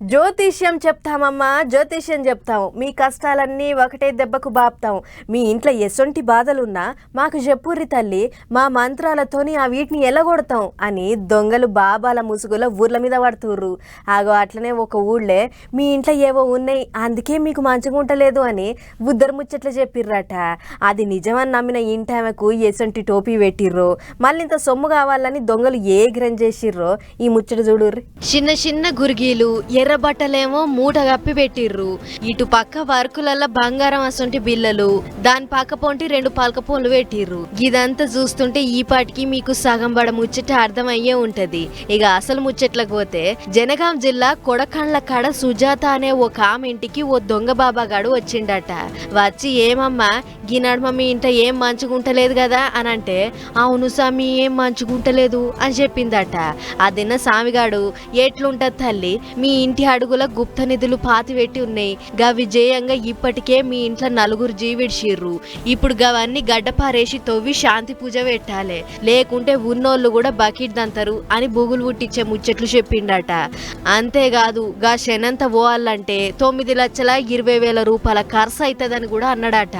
జ్యోతిష్యం చెప్తామమ్మా జ్యోతిష్యం చెప్తాం మీ కష్టాలన్నీ ఒకటే దెబ్బకు బాపుతాం మీ ఇంట్లో ఎసొంటి బాధలున్నా మాకు చెప్పుర్రి తల్లి మా మంత్రాలతోని ఆ వీటిని ఎలగొడతాం అని దొంగలు బాబాల ముసుగులో ఊర్ల మీద పడుతుర్రు. ఆగో అట్లనే ఒక ఊళ్ళే మీ ఇంట్లో ఏవో ఉన్నాయి అందుకే మీకు మంచిగా ఉండలేదు అని బుద్ధరు ముచ్చట్లు చెప్పిర్రట. అది నిజమని నమ్మిన ఇంటామెకు ఎసొంటి టోపీ పెట్టిర్రు. మళ్ళీ ఇంత సొమ్ము కావాలని దొంగలు ఏ గ్రం చేసిర్రో ఈ ముచ్చట చూడుర్రి. చిన్న చిన్న గురిగీలు ఎర్ర బట్టలేమో మూట కప్పి పెట్టిర్రు. ఇటు పక్క వర్కులల్ల బంగారం అసొంటి బిల్లలు దాని పక్క పొంటి రెండు పలక పూలు పెట్టిర్రు. ఇదంతా చూస్తుంటే ఈ పాటికి మీకు సగం బడ ముచ్చట అర్థమయ్యే ఉంటది. ఇక అసలు ముచ్చట్లకు పోతే జనగాం జిల్లా కొడకండ్ల కాడ సుజాత అనే ఒక ఆమె ఇంటికి ఓ దొంగ బాబాగాడు వచ్చిండట. వచ్చి ఏమమ్మా ఈ మమ్మీ మీ ఇంట ఏం మంచుకుంటలేదు కదా అని అంటే అవును సామి ఏం మంచుకుంటలేదు? అని చెప్పిందట. అదిన్న సామిగాడు ఎట్లుంటది తల్లి? మీ ఇంటి అడుగుల గుప్త నిధులు పాతిపెట్టి ఉన్నాయి. గవి జేయంగా ఇప్పటికే మీ ఇంట్లో నలుగురు జీవిడ్చిర్రు. ఇప్పుడు గవన్నీ గడ్డపారేసి తవ్వి శాంతి పూజ పెట్టాలి. లేకుంటే ఉన్నోళ్ళు కూడా బకెట్ దంతరు అని బుగులు పుట్టించే ముచ్చట్లు చెప్పిండట. అంతేకాదు గా శనంత పోవాలంటే తొమ్మిది లక్షల ఇరవై వేల రూపాయల ఖర్చు అవుతుందని కూడా అన్నాడట.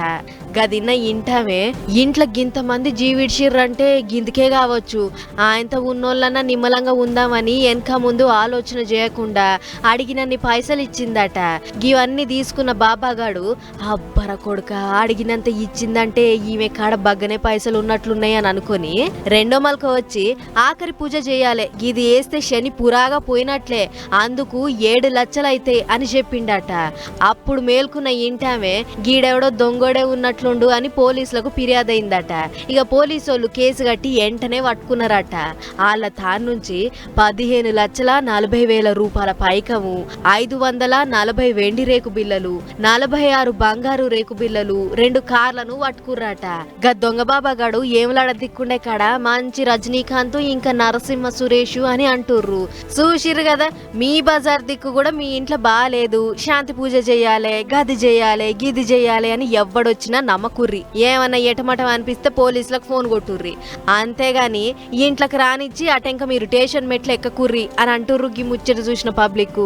గదిన్న ఇంటామే. ఇంట్లో గింత మంది జీవిడ్చిర్రంటే గిందికే కావచ్చు. ఆయనతో ఉన్నోళ్ళన్నా నిమ్మలంగా ఉందామని వెనక ముందు ఆలోచన చేయకుండా అడిగినన్ని పైసలు ఇచ్చిందట. ఇవన్నీ తీసుకున్న బాబాగాడు అబ్బర కొడుక అడిగినంత ఇచ్చిందంటే ఈమె కాడ బగ్గనే పైసలు ఉన్నట్లున్నాయి అని అనుకొని రెండో మలక వచ్చి ఆఖరి పూజ చేయాలి. ఇది వేస్తే శని పురాగా పోయినట్లే. అందుకు ఏడు లచ్చలైతే అని చెప్పిండట. అప్పుడు మేల్కున్న ఇంటామే గీడెవడో దొంగోడే ఉన్నట్లుండు అని పోలీసులకు ఫిర్యాదు అయిందట ఇక పోలీసు వాళ్ళు కేసు కట్టి వెంటనే పట్టుకున్నారట. వాళ్ళ తాను నుంచి పదిహేను లక్షల నలభై వేల రూపాయల పైకము ఐదు వందల నలభై వెండి రేకు బిల్లలు నలభై ఆరు బంగారు రేకు బిల్లలు రెండు కార్లను పట్టుకుర్రట. గా దొంగ బాబాగాడు ఏమలాడ దిక్కుండే కాడ మంచి రజనీకాంత్ ఇంకా నరసింహ సురేష్ అని అంటుర్రు. చూసిర్రు కదా మీ బజార్ దిక్కు కూడా మీ ఇంట్లో బాగాలేదు శాంతి పూజ చేయాలి గది చేయాలి గిది చేయాలి అని ఎవడొచ్చినా నమ్మకుర్రి. ఏమన్నా ఎటమటం అనిపిస్తే పోలీసులకు ఫోన్ కొట్టుర్రి. అంతేగాని ఇంట్లోకి రానిచ్చి అటెంక మీరు స్టేషన్ మెట్లు ఎక్కకుర్రి అని అంటుర్రు ముచ్చట చూసిన పబ్లిక్